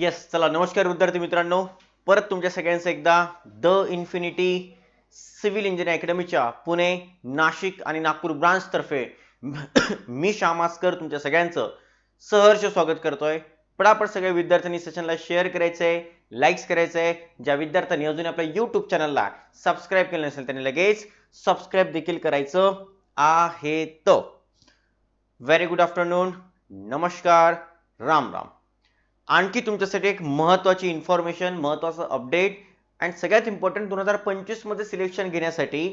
Yes चला नमस्कार विद्यार्थी मित्रांनो. परत तुमच्या सगळ्यांचं एकदा द इन्फिनिटी सिव्हिल इंजिनिअरिंग अकॅडमीच्या पुणे नाशिक आणि नागपूर ब्रांचतर्फे मी श्यामास्कर तुमच्या सगळ्यांचं सहर्ष स्वागत करतोय. पडापड सगळ्या विद्यार्थ्यांनी सेशनला शेअर करायचंय लाईक्स करायचंय. ज्या विद्यार्थ्यांनी अजून आपल्या यूट्यूब चॅनलला सबस्क्राईब केलं नसेल त्यांनी लगेच सबस्क्राईब देखील करायचं आहे. तो व्हेरी गुड आफ्टरनून नमस्कार. राम राम. आणखी तुमच्यासाठी एक महत्त्वाची इन्फॉर्मेशन महत्त्वाचं अपडेट अँड सगळ्यात इम्पॉर्टंट दोन हजार पंचवीसमध्ये सिलेक्शन घेण्यासाठी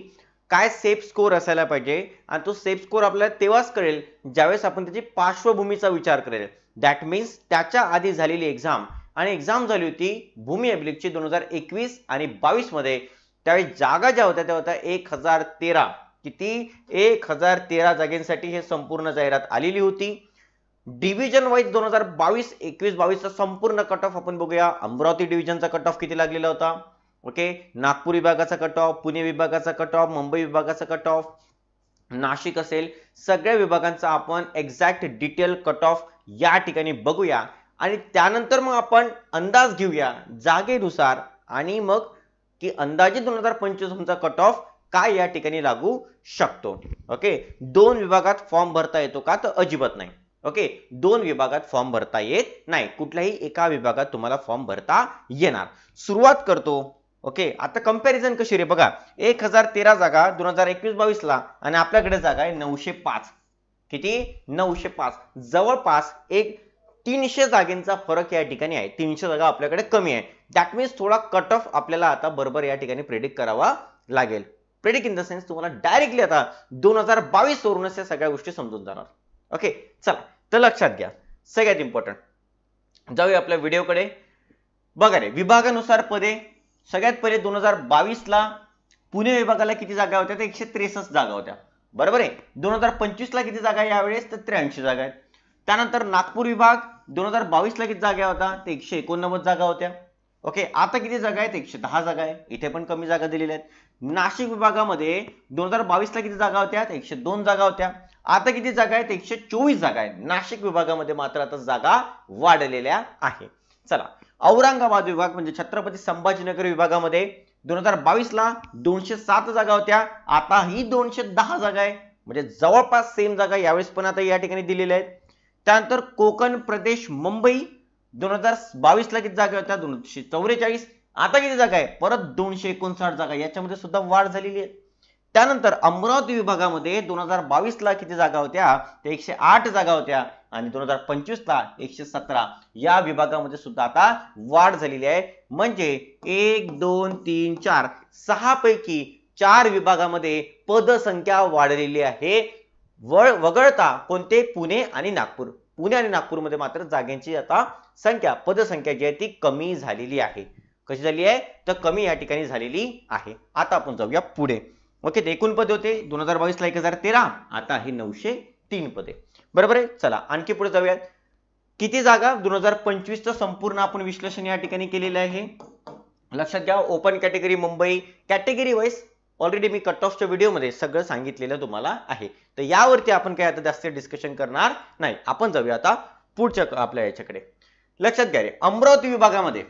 काय सेफ स्कोर असायला पाहिजे आणि तो सेफ स्कोर आपल्याला तेव्हाच कळेल ज्यावेळेस आपण त्याची पार्श्वभूमीचा विचार करेल. दॅट मीन्स त्याच्या आधी झालेली एक्झाम आणि एक्झाम झाली होती भूमी अभिलेखची दोन हजार एकवीस आणि बावीसमध्ये त्यावेळेस त्यावेळी जागा ज्या होत्या त्या होत्या एक हजार तेरा. किती? एक हजार तेरा जागेंसाठी हे संपूर्ण जाहिरात आलेली होती. डिव्हिजन वाईज दोन हजार बावीस एकवीस बावीसचा संपूर्ण कट ऑफ आपण बघूया. अमरावती डिव्हिजनचा कट ऑफ किती लागलेला होता? ओके नागपूर विभागाचा कट ऑफ पुणे विभागाचा कट ऑफ मुंबई विभागाचा कट ऑफ नाशिक असेल सगळ्या विभागांचा आपण एक्झॅक्ट डिटेल कट ऑफ या ठिकाणी बघूया. आणि त्यानंतर मग आपण अंदाज घेऊया जागेनुसार. आणि मग की अंदाजे दोन हजार पंचवीसचा कट ऑफ काय या ठिकाणी लागू शकतो. ओके दोन विभागात फॉर्म भरता येतो का? तर अजिबात नाही. ओके? दोन विभागात फॉर्म भरता येत नाही. कुठल्याही एका विभागात तुम्हाला फॉर्म भरता येणार. सुरुवात करतो. ओके? आता कंपॅरिझन कशी रे? बघा. एक हजार तेरा जागा दोन हजार एकवीस बावीसला आणि आपल्याकडे जागा आहे नऊशे पाच. किती? नऊशे पाच. जवळपास एक तीनशे जागेंचा फरक या ठिकाणी आहे. तीनशे जागा आपल्याकडे कमी आहे. दॅट मीन्स थोडा कट ऑफ आपल्याला आता बरोबर या ठिकाणी प्रेडिक्ट करावा लागेल. प्रेडिक्ट इन द सेन्स तुम्हाला डायरेक्टली आता दोन हजार बावीस वरूनच या सगळ्या गोष्टी समजून जाणार. ओके? चला. तर लक्षात घ्या सगळ्यात इम्पॉर्टंट जाऊया आपल्या व्हिडिओकडे. बघा रे विभागानुसार पदे सगळ्यात पहिले दोन हजार बावीसला पुणे विभागाला किती जागा होत्या? तर एकशे त्रेसष्ट जागा होत्या. बरोबर आहे? दोन हजार पंचवीसला किती जागा आहे यावेळेस? तर त्र्याऐंशी जागा आहेत. त्यानंतर नागपूर विभाग दोन हजार बावीसला किती जागा होता? ते एकशे एकोणनव्वद जागा होत्या. ओके आता किती जागा आहेत? एकशे दहा जागा आहे. इथे पण कमी जागा दिलेल्या आहेत. नाशिक विभागामध्ये दोन हजार बावीसला किती जागा होत्या? एकशे दोन जागा होत्या. आता किती जागा आहेत? एकशे चोवीस जागा आहेत. नाशिक विभागामध्ये मात्र आता जागा वाढलेल्या आहे. चला औरंगाबाद विभाग म्हणजे छत्रपती संभाजीनगर विभागामध्ये दोन हजार बावीसला दोनशे सात जागा होत्या. आता ही दोनशे दहा जागा आहे. म्हणजे जवळपास सेम जागा यावेळेस पण आता या ठिकाणी दिलेल्या आहेत. त्यानंतर कोकण प्रदेश मुंबई दोन हजार बावीस ला किती जागा होत्या दोनशे चौवेचाळीस आता किती जागा आहे परत दोनशे एकोणसाठ जागा. याच्यामध्ये सुद्धा वाढ झालेली आहे. त्यानंतर अमरावती विभागामध्ये दोन हजार बावीस ला किती जागा होत्या? तर एकशे आठ जागा होत्या. आणि दोन हजार पंचवीस ला एकशे सतरा. या विभागामध्ये सुद्धा आता वाढ झालेली आहे. म्हणजे एक दोन तीन चार सहा पैकी चार विभागामध्ये पदसंख्या वाढलेली आहे. वळ वगळता कोणते? पुणे आणि नागपूर. पुणे आणि नागपूरमध्ये मात्र जागेंची आता संख्या पदसंख्या जी आहे ती कमी झालेली आहे. कशी झाली आहे? तर कमी या ठिकाणी झालेली आहे. आता आपण जाऊया पुढे. ओके ते एकूण पदे होते दोन हजार बावीस ला एक हजार तेरा आता हे नऊशे तीन पदे. बरोबर आहे? चला आणखी पुढे जाऊयात. किती जागा दोन हजार पंचवीसचं संपूर्ण आपण विश्लेषण या ठिकाणी केलेलं आहे? लक्षात घ्या open category Mumbai category wise already मी कट ऑफच्या व्हिडिओमध्ये सगळं सांगितलेलं तुम्हाला आहे. तर यावरती आपण काय आता जास्त डिस्कशन करणार नाही. आपण जाऊया आता पुढच्या आपल्या याच्याकडे. लक्षात घ्या रे अमरावती विभागामध्ये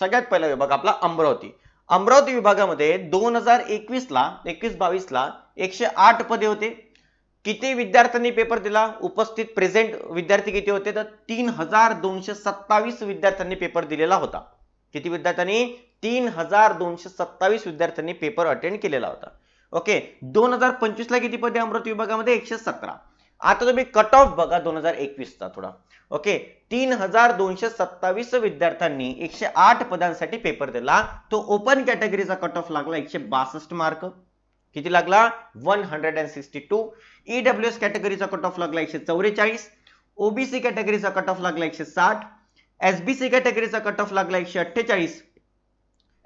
सगळ्यात पहिला विभाग आपला अमरावती. अमरावती विभागामध्ये दोन हजार एकवीस ला एकवीस बावीस ला एकशे आठ पदे होते. किती विद्यार्थ्यांनी पेपर दिला? उपस्थित प्रेझेंट विद्यार्थी किती होते? तर तीन हजार दोनशे सत्तावीस विद्यार्थ्यांनी पेपर दिलेला होता. किती विद्यार्थ्यांनी? तीन हजार दोनशे सत्तावीस विद्यार्थ्यांनी पेपर अटेंड केलेला होता. ओके दोन हजार पंचवीस ला किती पदे अमृत विभागामध्ये? एकशे सतरा. आता तुम्ही कट ऑफ बघा दोन हजार एकवीसचा थोडा. ओके तीन हजार दोनशे सत्तावीस विद्यार्थ्यांनी एकशे आठ पदांसाठी पेपर दिला. तो ओपन कॅटेगरीचा कट ऑफ लागला एकशे बासष्ट मार्क किती लागला? One hundred and sixty two EWS कॅटेगरीचा cut off लागला एकशे चौवेचाळीस. ओबीसी कॅटेगरीचा कट ऑफ लागला एकशे साठ. एसबीसी कॅटेगरीचा कट ऑफ लागला एकशे अठ्ठेचाळीस.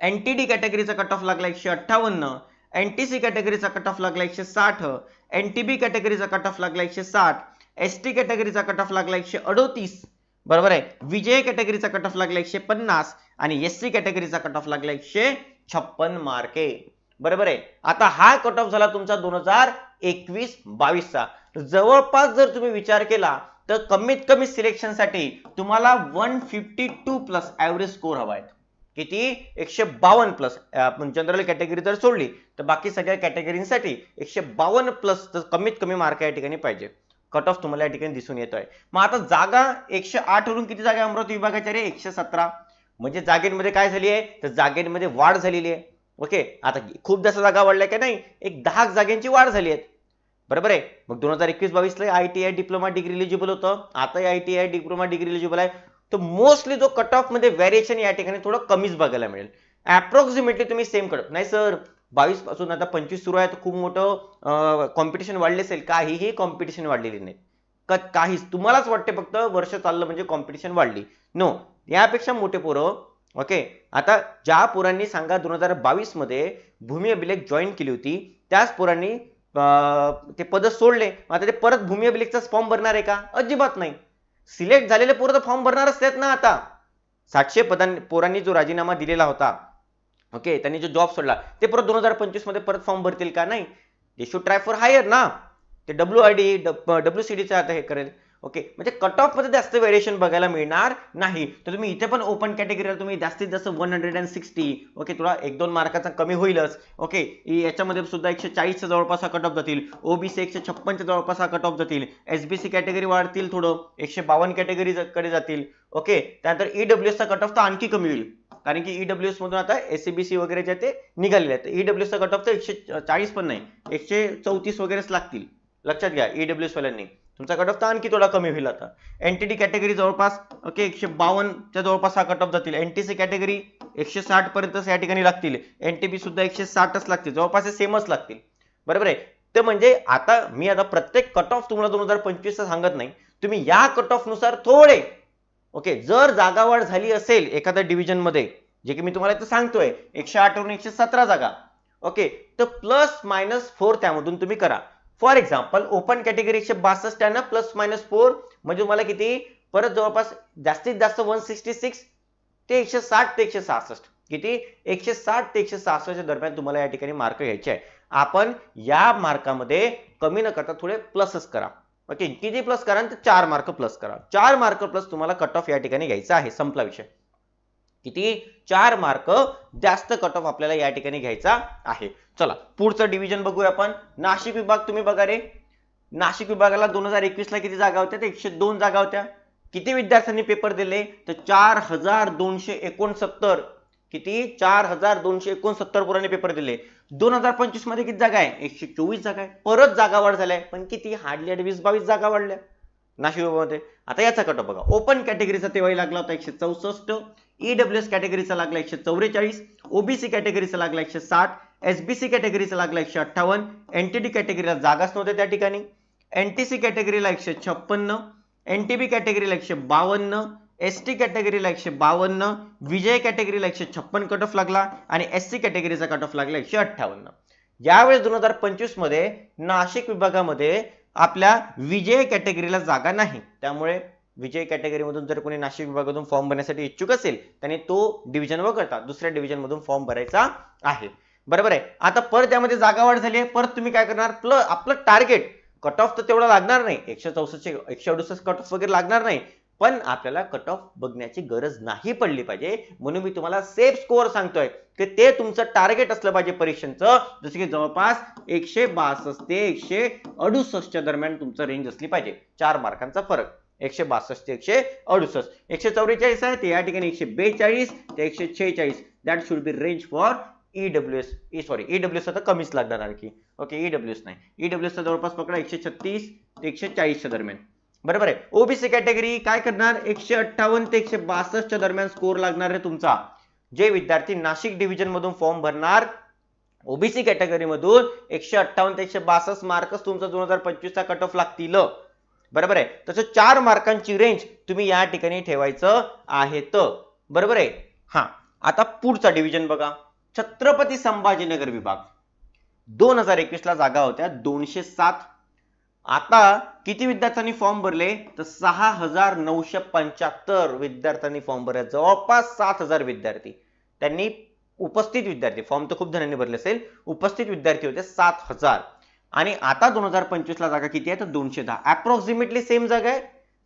एनटीडी कॅटेगरीचा कट ऑफ लागला एकशे अठ्ठावन्न एनटीसी कॅटेगरीचा कट ऑफ लागला एकशे साठ एनटीबी कॅटेगरीचा कट ऑफ लागला एकशे साठ एस टी कॅटेगरीचा कट ऑफ लागला एकशे अडोतीस. बरोबर आहे? विजय कॅटेगरीचा कट ऑफ लागला एकशे पन्नास आणि एस सी कॅटेगरीचा कट ऑफ लागला एकशे छप्पन मार्के. बरोबर आहे? आता हा कट ऑफ झाला तुमचा दोन हजार एकवीस बावीसचा. जवळपास जर तुम्ही विचार केला तर कमीत कमी सिलेक्शनसाठी तुम्हाला one fifty two plus average score हवा आहे किती? एकशे बावन्न प्लस आपण जनरल कॅटेगरी जर सोडली तर बाकी सगळ्या कॅटेगरीसाठी एकशे बावन्न प्लस तर कमीत कमी मार्क या ठिकाणी पाहिजे. कट ऑफ तुम्हाला या ठिकाणी दिसून येतोय. मग आता जागा एकशे आठ वरून किती जागा अमरावती विभागाच्या रे? एकशे सतरा. म्हणजे जागेमध्ये काय झाली आहे? तर जागेमध्ये वाढ झालेली आहे. ओके आता खूप जास्त जागा वाढल्या की नाही? एक दहा जागेंची वाढ झाली आहे बरोबर आहे? मग दोन हजार एकवीस बावीसला I T I diploma degree eligible होतं. आता I T I diploma degree eligible आहे. तर मोस्टली जो कट ऑफमध्ये व्हेरिएशन या ठिकाणी थोडं कमीच बघायला मिळेल. अप्रॉक्सिमेटली तुम्ही सेम कट नाही सर बावीसपासून आता पंचवीस सुरू आहे तर खूप मोठं कॉम्पिटिशन वाढले असेल. काहीही कॉम्पिटिशन वाढलेली नाही. काहीच. तुम्हालाच वाटते फक्त वर्ष चाललं म्हणजे कॉम्पिटिशन वाढली. नो यापेक्षा मोठे पोरं ओके आता ज्या पोरांनी सांगा दोन हजार बावीसमध्ये भूमी अभिलेख जॉईन केली होती त्याच पोरांनी ते पद सोडले. आता ते परत भूमी अभिलेखचाच फॉर्म भरणार आहे का? अजिबात नाही. सिलेक्ट झालेले पोरं तर फॉर्म भरणारच आहेत ना आता. सातशे पदां पोरांनी जो राजीनामा दिलेला होता ओके त्यांनी जो जॉब सोडला ते परत दोन हजार पंचवीसमध्ये परत फॉर्म भरतील का? नाही. They should try for higher ना. ते W I D W C डीचं आता हे करेल. ओके म्हणजे कट ऑफमध्ये जास्त व्हेरिएशन बघायला मिळणार नाही. तर तुम्ही इथे पण ओपन कॅटेगरीला तुम्ही जास्तीत जास्त one hundred and sixty okay तुला एक दोन मार्काचा कमी होईलच ओके याच्यामध्ये सुद्धा एकशे चाळीसच्या जवळपास हा कट ऑफ जातील ओबीसी एकशे छप्पनच्या जवळपास हा कट ऑफ जातील एसबीसी कॅटेगरी वाढतील थोडं एकशे बावन्न कॅटेगरी कडे जातील ओके त्यानंतर ईडब्ल्यूएसचा कट ऑफ तर आणखी कमी होईल. कारण की ईडब्ल्यूएस मधून आता एससीबीसी वगैरे जे ते निघालेले आहेत. ईडब्ल्यूएसचा कट ऑफ तर एकशे चाळीस पण नाही एकशे चौतीस वगैरेच लागतील. लक्षात घ्या ईडब्ल्यूएस वाल्यांनी. तुमचा कट ऑफ तर आणखी थोडा कमी होईल आता. एनटीडी कॅटेगरी जवळपास ओके एकशे बावन्नच्या जवळपास हा कट ऑफ जातील. एनटीसी कॅटेगरी एकशे साठ पर्यंतच या ठिकाणी लागतील. एनटीपी सुद्धा एकशे साठच लागतील. जवळपास हे सेमच लागतील. बरोबर आहे? ते म्हणजे आता मी आता प्रत्येक कट ऑफ तुम्हाला दोन हजार पंचवीसचा सांगत नाही. तुम्ही या कट ऑफनुसार थोडे ओके जर जागा वाढ झाली असेल एखाद्या डिव्हिजनमध्ये जे की मी तुम्हाला इथं सांगतोय एकशे आठवरून एकशे सतरा जागा ओके तर प्लस मायनस फोर त्यामधून तुम्ही करा. फॉर एक्झाम्पल ओपन कॅटेगरी एकशे बासष्ट आहे ना प्लस मायनस फोर म्हणजे तुम्हाला किती? परत जवळपास जास्तीत जास्त वन सिक्स्टी सिक्स ते एकशे साठ ते एकशे सहासष्ट. किती? एकशे साठ ते एकशे सहासष्टच्या दरम्यान तुम्हाला या ठिकाणी मार्क घ्यायचे आहे. आपण या मार्कामध्ये कमी न करता थोडे प्लसच करा. ओके किती प्लस करा तर चार मार्क प्लस करा. चार मार्क प्लस तुम्हाला कट ऑफ या ठिकाणी घ्यायचा आहे संपला विषय. किती? चार मार्क जास्त कट ऑफ आपल्याला या ठिकाणी घ्यायचा आहे. चला पुढचं डिव्हिजन बघूया आपण. नाशिक विभाग तुम्ही बघा रे. नाशिक विभागाला दोन हजार एकवीस ला किती जागा होत्या? एकशे दोन जागा होत्या. किती विद्यार्थ्यांनी पेपर दिले? तर चार हजार दोनशे एकोणसत्तर. किती? चार हजार दोनशे एकोणसत्तर पोरांनी पेपर दिले. दोन हजार पंचवीसमध्ये किती जागा आहे? एकशे चोवीस जागा आहे. परत जागा वाढ झाल्या. पण किती? हार्डली वीस बावीस जागा वाढल्या. नाशिक विभागामध्ये. आता याचा कट बघा. ओपन कॅटेगरीचा तेव्हाही लागला होता एकशे चौसष्ट. ईडब्ल्यूएस कॅटेगरीचा लागला एकशे चौवेचाळीस. ओबीसी कॅटेगरीचा लागला एकशे साठ. एसबीसी कॅटेगरीचा लागला एकशे अठ्ठावन्न एनटीडी कॅटेगरीला जागाच नव्हत्या त्या ठिकाणी. एनटीसी कॅटेगरीला एकशे छप्पन्न एनटीबी कॅटेगरीला एकशे बावन्न एस टी कॅटेगरीला एकशे बावन्न विजय कॅटेगरीला एकशे छप्पन कट ऑफ लागला आणि एस सी कॅटेगरीचा कट ऑफ लागला एकशे अठ्ठावन्न. यावेळेस दोन हजार पंचवीसमध्ये नाशिक विभागामध्ये आपल्या विजय कॅटेगरीला जागा नाही. त्यामुळे विजय कॅटेगरीमधून जर कोणी नाशिक विभागातून फॉर्म भरण्यासाठी इच्छुक असेल त्याने तो डिव्हिजन वगळता दुसऱ्या डिव्हिजन मधून फॉर्म भरायचा आहे. बरोबर आहे. आता परत त्यामध्ये जागा वाढ झाली आहे. परत तुम्ही काय करणार? प्लस आपलं टार्गेट कट ऑफ तर तेवढा लागणार नाही. एकशे चौसष्ट एकशे अडुसष्ट कट ऑफ वगैरे लागणार नाही. पण आपल्याला कट ऑफ बघण्याची गरज नाही पडली पाहिजे. म्हणून मी तुम्हाला सेफ स्कोअर सांगतोय की ते तुमचं टार्गेट असलं पाहिजे परीक्षेचं. जसं की जवळपास एकशे बासष्ट ते एकशे अडुसष्टच्या दरम्यान तुमचं रेंज असली पाहिजे. चार मार्कांचा फरक. एकशे बासष्ट ते एकशे अडुसष्ट. एकशे चौवेचाळीस आहे ते या ठिकाणी एकशे बेचाळीस ते एकशे छेचाळीस. That should be range for EW S sorry EW आता कमीच लागणार आणखी. ओके ईडब्ल्यू एस नाही. ईडब्ल्यू चा जवळपास पकडा एकशे छत्तीस ते एकशे चाळीसच्या दरम्यान. बरोबर आहे. ओबीसी कॅटेगरी काय करणार? एकशे अठ्ठावन्न ते एकशे बासष्टच्या दरम्यान स्कोर लागणार आहे तुमचा. जे विद्यार्थी नाशिक डिव्हिजन मधून फॉर्म भरणार ओबीसी कॅटेगरी मधून एकशे अठ्ठावन्न ते एकशे बासष्ट मार्कच तुमचा दोन हजार पंचवीसचा कट ऑफ लागतील. बरोबर आहे. तसं चार मार्कांची रेंज तुम्ही या ठिकाणी ठेवायचं आहे. तर बरोबर आहे. हा. आता पुढचा डिव्हिजन बघा. छत्रपती संभाजीनगर विभाग. दोन हजार एकवीसला जागा होत्या दोनशे सात. आता किती विद्यार्थ्यांनी फॉर्म भरले? तर सहा हजार नऊशे पंच्याहत्तर विद्यार्थ्यांनी फॉर्म भरले. जवळपास सात हजार विद्यार्थी. त्यांनी उपस्थित विद्यार्थी फॉर्म तर खूप जणांनी भरले असेल उपस्थित विद्यार्थी होते सात हजार. आणि आता दोन हजार पंचवीसला जागा किती आहे? तर दोनशे दहा. अप्रॉक्सिमेटली सेम जागा आहे.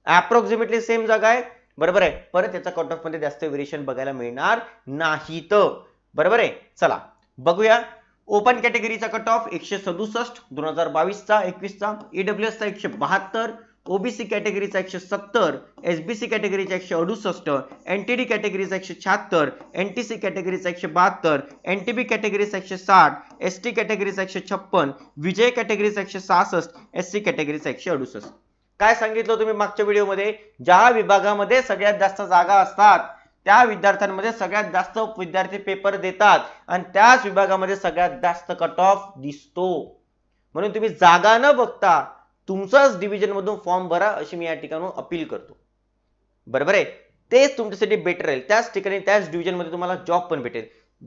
अप्रॉक्सिमेटली सेम जागा आहे. बरोबर आहे. परत याचा कट ऑफमध्ये जास्त व्हेरिएशन बघायला मिळणार नाही तर बरोबर आहे? चला बघूया. ओपन कॅटेगरीचा कट ऑफ एकशे सदुसष्ट दोन हजार बावीसचा एकवीसचा ईडब्ल्यूएस चा एकशे बहात्तर ओबीसी कॅटेगरीचा एकशे सत्तर एसबीसी कॅटेगरीचा एकशे अडुसष्ट एनटीडी कॅटेगरीचा एकशे शहात्तर एनटीसी कॅटेगरीचा एकशे बहात्तर एनटीबी कॅटेगरीचा एकशे साठ एस टी कॅटेगरीचा एकशे छप्पन विजय कॅटेगरीचा एकशे सहासष्ट एस सी कॅटेगरीचा एकशे अडुसष्ट. काय सांगितलं तुम्ही मागच्या व्हिडिओमध्ये ज्या विभागामध्ये सगळ्यात जास्त जागा असतात त्या विद्यार्थ्यांमध्ये सगळ्यात जास्त विद्यार्थी पेपर देतात आणि त्याच विभागामध्ये सगळ्यात जास्त कट ऑफ दिसतो. म्हणून तुम्ही जागा न बघता तुमचाच डिव्हिजन मधून फॉर्म भरा अशी मी या ठिकाणी अपील करतो. बरोबर आहे? तेच तुमच्यासाठी बेटर राहील. त्याच ठिकाणी त्याच डिव्हिजनमध्ये तुम्हाला जॉब पण भेटेल.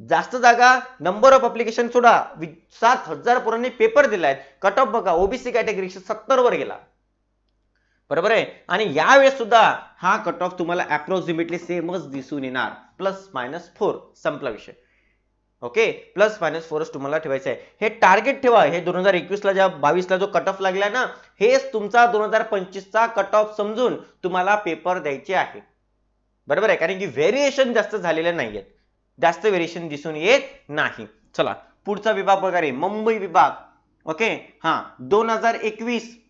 जास्त जागा नंबर ऑफ अप्लिकेशन सोडा. सात हजार पोरांनी पेपर दिलाय. कट ऑफ बघा. ओबीसी कॅटेगरी सत्तर वर गेला. बरोबर आहे? आणि यावेळेस सुद्धा हा कट ऑफ तुम्हाला अप्रॉक्सिमेटली सेमच दिसून येणार. प्लस मायनस फोर संपला विषय. ओके प्लस मायनस फोरच तुम्हाला ठेवायचं आहे. हे टार्गेट ठेवा. हे दोन हजार एकवीसला ज्या बावीसला जो कट ऑफ लागला ना हेच तुमचा दोन हजार पंचवीसचा कट ऑफ समजून तुम्हाला पेपर द्यायचे आहे. बरोबर आहे? कारण की व्हेरिएशन जास्त झालेले नाहीयेत. जास्त व्हेरिएशन दिसून येत नाही. चला. पुढचा विभाग वगैरे मुंबई विभाग. ओके हा. दोन हजार एकवीस.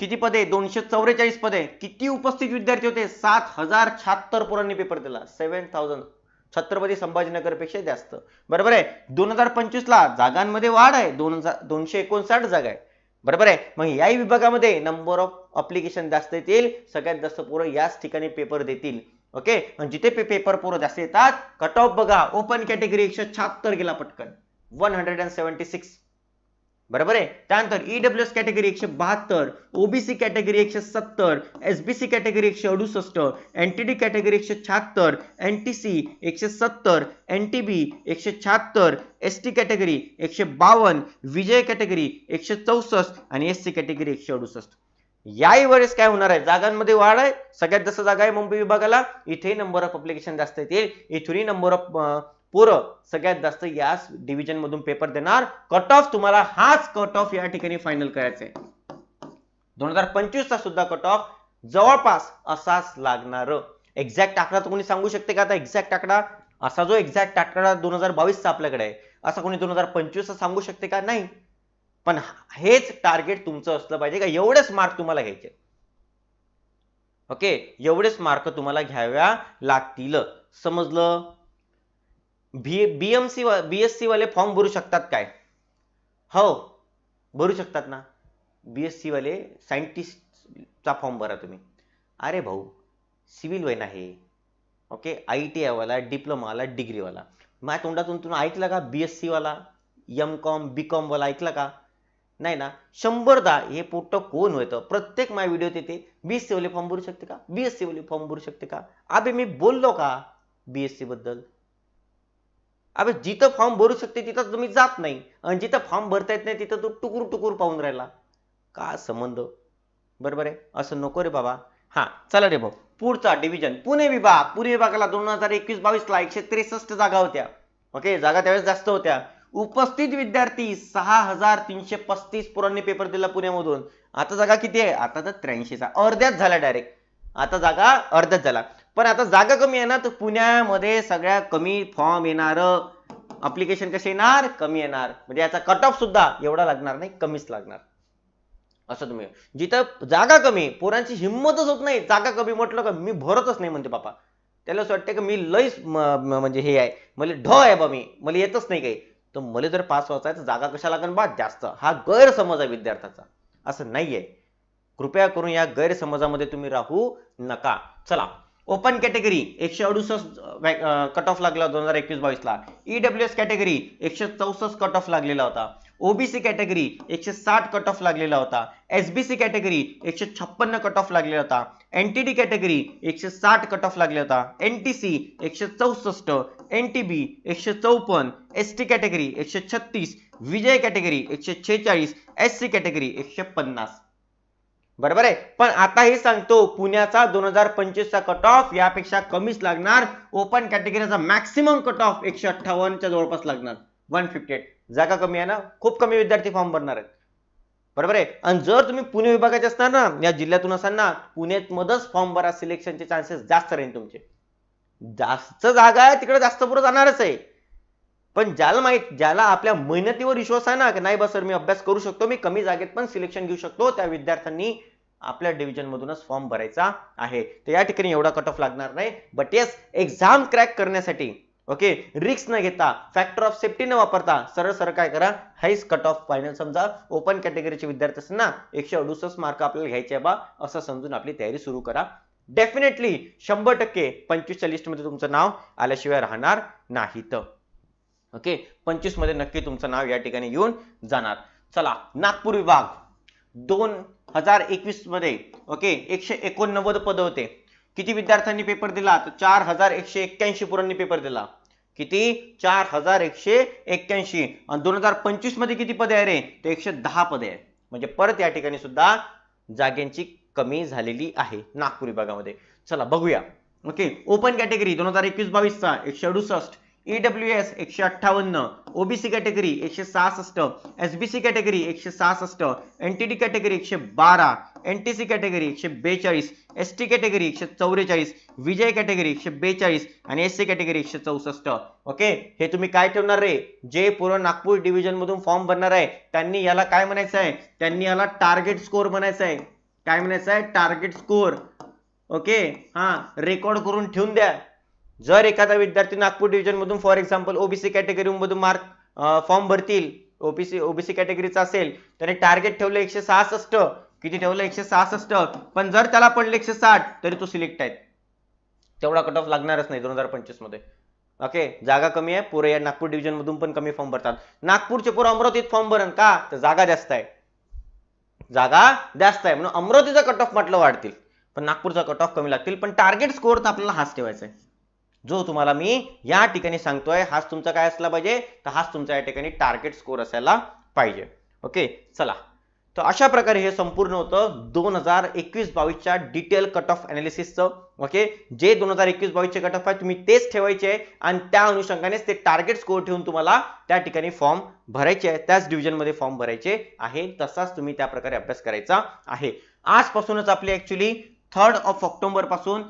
किती पदे? दोनशे चौवेचाळीस पदे. किती उपस्थित विद्यार्थी होते? सात हजार शहात्तर पोरांनी पेपर दिला. सेव्हन थाउजंड छत्रपती संभाजीनगरपेक्षा जास्त. बरोबर आहे? दोन हजार पंचवीस ला जागांमध्ये वाढ आहे. दोन हजार दोनशे एकोणसाठ जागा आहे. बरोबर आहे? मग याही विभागामध्ये नंबर ऑफ अप्लिकेशन जास्त येतील. सगळ्यात जास्त पोरं याच ठिकाणी पेपर देतील. ओके आणि जिथे पे पेपर पोरं जास्त येतात कट ऑफ बघा. ओपन कॅटेगरी एकशे शहात्तर गेला पटकन. One hundred and seventy six बरोबर आहे? त्यानंतर ईडब्ल्यू एस कॅटेगरी एकशे बहात्तर ओबीसी कॅटेगरी एकशे सत्तर एसबीसी कॅटेगरी एकशे अडुसष्ट एनटीडी कॅटेगरी एकशे शहात्तर एनटीसी एकशे सत्तर एनटीबी एकशे शहात्तर एसटी कॅटेगरी एकशे बावन्न विजय कॅटेगरी एकशे चौसष्ट आणि एससी कॅटेगरी एकशे अडुसष्ट. याही वेळेस काय होणार आहे? जागांमध्ये वाढ आहे. सगळ्यात जास्त जागा आहे मुंबई विभागाला. इथेही नंबर ऑफ अप्लिकेशन जास्त येतील. इथूनही नंबर ऑफ पोरं सगळ्यात जास्त याच डिव्हिजन मधून पेपर देणार. कट ऑफ तुम्हाला हाच कट ऑफ या ठिकाणी फायनल करायचा आहे दोन हजार पंचवीस चा सुद्धा कट ऑफ जवळपास असाच लागणार. एक्झॅक्ट आकडा तर कोणी सांगू शकते का? आता एक्झॅक्ट आकडा असा जो एक्झॅक्ट आकडा दोन हजार बावीसचा आपल्याकडे आहे असा कोणी दोन हजार पंचवीस सांगू शकते का? नाही. पण हेच टार्गेट तुमचं असलं पाहिजे का? एवढेच मार्क तुम्हाला घ्यायचे. ओके एवढेच मार्क तुम्हाला घ्याव्या लागतील. समजलं? बी बीएमसी सी वाले फॉर्म भरू शकतात काय? हो भरू शकतात ना. बी एस वाले सायंटिस्टचा फॉर्म भरा तुम्ही. अरे भाऊ सिव्हिल वेन आहे. ओके आय टी आयवाला डिप्लोमावाला डिग्रीवाला माझ्या तोंडातून तुम्ही ऐकलं का बी एस सीवाला एम कॉम बी कॉमवाला ऐकलं का? नाही ना. शंभरदा हे पोट्ट कोण होतं? प्रत्येक माझ्या व्हिडिओत येते. बीएससी वाले फॉर्म भरू शकते का? बी एस वाले फॉर्म भरू शकते का? अबे मी बोललो का बी एसबद्दल? अबे जिथं फॉर्म भरू शकते तिथं तुम्ही जात नाही. आणि जिथं फॉर्म भरता येत नाही तिथं तू टुकूर टुकूर पाहून राहिला. का संबंध? बरोबर आहे? असं नको रे बाबा. हा चला रे भाऊ. पुढचा डिव्हिजन पुणे विभाग. पुणे विभागाला दोन हजार एकवीस बावीसला एकशे त्रेसष्ट जागा होत्या. ओके जागा त्यावेळेस जास्त होत्या. उपस्थित विद्यार्थी सहा हजार तीनशे पस्तीस पोरांनी पेपर दिला पुण्यामधून. आता जागा किती आहे? आता तर त्र्याऐंशीचा. अर्ध्याच झाला डायरेक्ट आता जागा अर्ध्याच झाला. पण आता जागा कमी आहे ना तर पुण्यामध्ये सगळ्यात कमी फॉर्म येणार अप्लिकेशन कसे येणार? कमी येणार. म्हणजे याचा कट ऑफ सुद्धा एवढा लागणार नाही कमीच लागणार. असं तुम्ही जिथं जागा कमी पोरांची हिंमतच होत नाही जागा कमी म्हटलं का मी भरतच नाही म्हणते बापा. त्याला असं वाटतं की मी लईच म्हणजे हे आहे मला ढ आहे बा मी मला येतच नाही काही. तर मला जर पास व्हायचा आहे तर जागा कशा लागेल बा? जास्त. हा गैरसमज आहे विद्यार्थ्याचा. असं नाहीये. कृपया करून या गैरसमजामध्ये तुम्ही राहू नका. चला. ओपन कॅटेगरी एकशे अडुसष्ट कट ऑफ लागला दोन हजार एकवीस बावीसला ईडब्ल्यू एस कॅटेगरी एकशे चौसष्ट कट ऑफ लागलेला होता. ओबीसी कॅटेगरी एकशे साठ कट ऑफ लागलेला होता. एसबीसी कॅटेगरी एकशे छप्पन्न कट ऑफ लागलेला होता. एनटीडी कॅटेगरी एकशे साठ कट ऑफ लागला होता एनटीसी एकशे चौसष्ट. एनटीबी एकशे चौपन्न. एस टी कॅटेगरी एकशे छत्तीस. विजय कॅटेगरी एकशे छेचाळीस. एस सी कॅटेगरी एकशे पन्नास. बरोबर आहे? पण आता हे सांगतो पुण्याचा दोन हजार पंचवीस चा कट ऑफ यापेक्षा कमीच लागणार. ओपन कॅटेगरीचा मॅक्सिमम कट ऑफ एकशे अठ्ठावन्नच्या जवळपास लागणार. वन फिफ्टी एट जागा कमी आहे ना? खूप कमी विद्यार्थी फॉर्म भरणार आहेत. बरोबर आहे? आणि जर तुम्ही पुणे विभागाचे असणार ना या जिल्ह्यातून असाल ना पुण्यात मध्येच फॉर्म भरा सिलेक्शनचे चान्सेस जास्त राहील तुमचे. जास्त जागा आहे तिकडे जास्त पुढे जाणारच आहे. पण ज्याला माहीत ज्याला आपल्या मेहनतीवर विश्वास आहे ना की नाही बस सर मी अभ्यास करू शकतो मी कमी जागेत पण सिलेक्शन घेऊ शकतो त्या विद्यार्थ्यांनी आपल्या डिव्हिजन मधूनच फॉर्म भरायचा आहे. तर या ठिकाणी एवढा कट ऑफ लागणार नाही. बट येस एक्झाम क्रॅक करण्यासाठी ओके रिक्स न घेता फॅक्टर ऑफ सेफ्टी न वापरता सरळ सरळ काय करा हाईस कट ऑफ फायनल समजा ओपन कॅटेगरीचे विद्यार्थी असतील ना एकशे अडुसष्ट मार्क आपल्याला घ्यायचे बा असं समजून आपली तयारी सुरू करा. डेफिनेटली शंभर टक्के पंचवीसच्या लिस्टमध्ये तुमचं नाव आल्याशिवाय राहणार नाहीत. ओके पंचवीसमध्ये नक्की तुमचं नाव या ठिकाणी येऊन जाणार. चला नागपूर विभाग दोन हजार एकवीसमध्ये ओके एकशे एकोणनव्वद पद होते. किती विद्यार्थ्यांनी पेपर दिला? तर चार हजार एकशे एक्क्याऐंशी पुरांनी पेपर दिला. किती? चार हजार एकशे एक्क्याऐंशी. आणि दोन हजार पंचवीसमध्ये किती पदे आहे रे? ते एकशे दहा पदे आहे. म्हणजे परत या ठिकाणी सुद्धा जागेंची कमी झालेली आहे नागपूर विभागामध्ये. चला बघूया. ओके ओपन कॅटेगरी दोन हजार एकवीस बावीसचा एकशे अडुसष्ट. ईडब्ल्यू एस एकशे अठ्ठावन्न ओबीसी कॅटेगरी एकशे सहासष्ट एसबीसी कॅटेगरी एकशे सहासष्ट एनटीडी कॅटेगरी एकशे बारा एनटीसी कॅटेगरी एकशे बेचाळीस एस टी कॅटेगरी एकशे चौवेचाळीस विजय कॅटेगरी एकशे बेचाळीस आणि एस सी कॅटेगरी एकशे चौसष्ट. ओके हे तुम्ही काय ठेवणार रे? जे पूर्ण नागपूर डिव्हिजन मधून फॉर्म भरणार आहे त्यांनी याला काय म्हणायचं आहे? त्यांनी याला टार्गेट स्कोर म्हणायचं आहे. काय म्हणायचं आहे? टार्गेट स्कोर ओके हा रेकॉर्ड करून ठेवून द्या. जर एखादा विद्यार्थी नागपूर डिव्हिजन मधून फॉर एक्झाम्पल ओबीसी कॅटेगरी मधून मार्क फॉर्म भरतील ओबीसी ओबीसी कॅटेगरीचा असेल त्याने टार्गेट ठेवलं एकशे सहासष्ट किती ठेवलं? एकशे सहासष्ट. पण जर त्याला पडले एकशे साठ तरी तो सिलेक्ट आहे. तेवढा कट ऑफ लागणारच नाही दोन हजार पंचवीसमध्ये. ओके जागा कमी आहे पुरे या नागपूर डिव्हिजन मधून पण कमी फॉर्म भरतात. नागपूरचे पुरं अमरावतीत फॉर्म भरण का? तर जागा जास्त आहे. जागा जास्त आहे. म्हणून अमरावतीचा कट ऑफ म्हटलं वाढतील. पण नागपूरचा कट ऑफ कमी लागतील. पण टार्गेट स्कोर तर आपल्याला हाच ठेवायचा आहे. जो तुम्हाला मी या ठिकाणी सांगतोय हाच तुमचा काय असला पाहिजे? तर हाच तुमचा या ठिकाणी टार्गेट स्कोर असायला पाहिजे. ओके चला. तर अशा प्रकारे हे संपूर्ण होतं दोन हजार एकवीस बावीसच्या डिटेल कट ऑफ अनालिसिसचं ओके जे दोन हजार एकवीस बावीसचे कट ऑफ आहे तुम्ही तेच ठेवायचे आहे आणि त्या अनुषंगानेच ते टार्गेट स्कोर ठेवून तुम्हाला त्या ठिकाणी फॉर्म भरायचे आहे. त्याच डिव्हिजनमध्ये फॉर्म भरायचे आहे. तसाच तुम्ही त्या प्रकारे अभ्यास करायचा आहे. आजपासूनच आपली ऍक्च्युली थर्ड ऑफ ऑक्टोबरपासून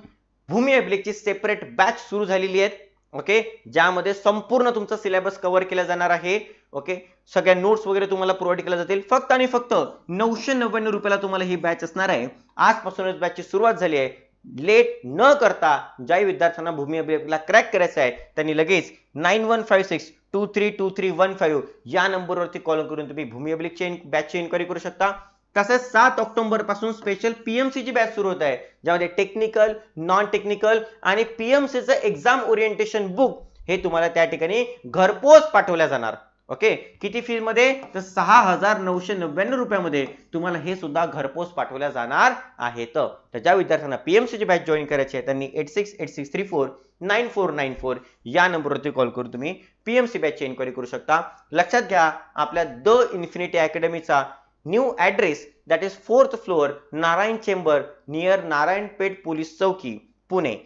भूमी अभिलेखची सेपरेट बॅच सुरू झालेली आहे ओके ज्यामध्ये संपूर्ण तुमचा सिलेबस कव्हर केला जाणार आहे ओके सगळ्या नोट्स वगैरे तुम्हाला प्रोव्हाइड केल्या जातील. फक्त आणि फक्त नऊशे नव्याण्णव रुपयाला तुम्हाला ही बॅच असणार आहे. आजपासूनच बॅचची सुरुवात झाली आहे. लेट न करता ज्याही विद्यार्थ्यांना भूमी अभिलेखला क्रॅक करायचा आहे त्यांनी लगेच nine one five six two three two three one five या नंबरवरती कॉल करून तुम्ही भूमी अभिलेखची बॅचची इन्क्वायरी करू शकता. तसेच सात ऑक्टोबरपासून स्पेशल पीएमसी ची बॅच सुरू होत आहे. ज्यामध्ये टेक्निकल नॉन टेक्निकल आणि पीएमसीचं एक्झाम ओरिएंटेशन बुक हे तुम्हाला त्या ठिकाणी घरपोच पाठवल्या जाणार. ओके किती फी मध्ये? तर सहा हजार नऊशे नव्याण्णव रुपयामध्ये तुम्हाला हे सुद्धा घरपोच पाठवल्या जाणार आहेत. तर ज्या विद्यार्थ्यांना पीएमसी ची बॅच जॉईन करायची आहे त्यांनी eight six eight six three four nine four nine four या नंबरवरती कॉल करून तुम्ही पीएमसी बॅचची इन्क्वायरी करू शकता. लक्षात घ्या आपल्या the infinity अकॅडमीचा new address that is fourth floor Narayan chamber near Narayanpeth police चौकी पुणे.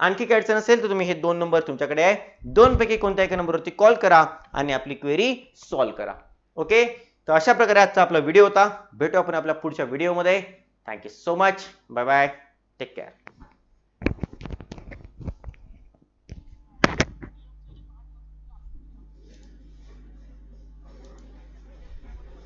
आणखी काय अडचण असेल तर तुम्ही हे दोन नंबर तुमच्याकडे आहे. दोनपैकी कोणत्या एका नंबरवरती कॉल करा आणि आपली क्वेरी सॉल्व्ह करा. ओके तर अशा प्रकारे आजचा आपला व्हिडिओ होता. भेटू आपण आपल्या पुढच्या व्हिडिओमध्ये thank you so much bye bye take care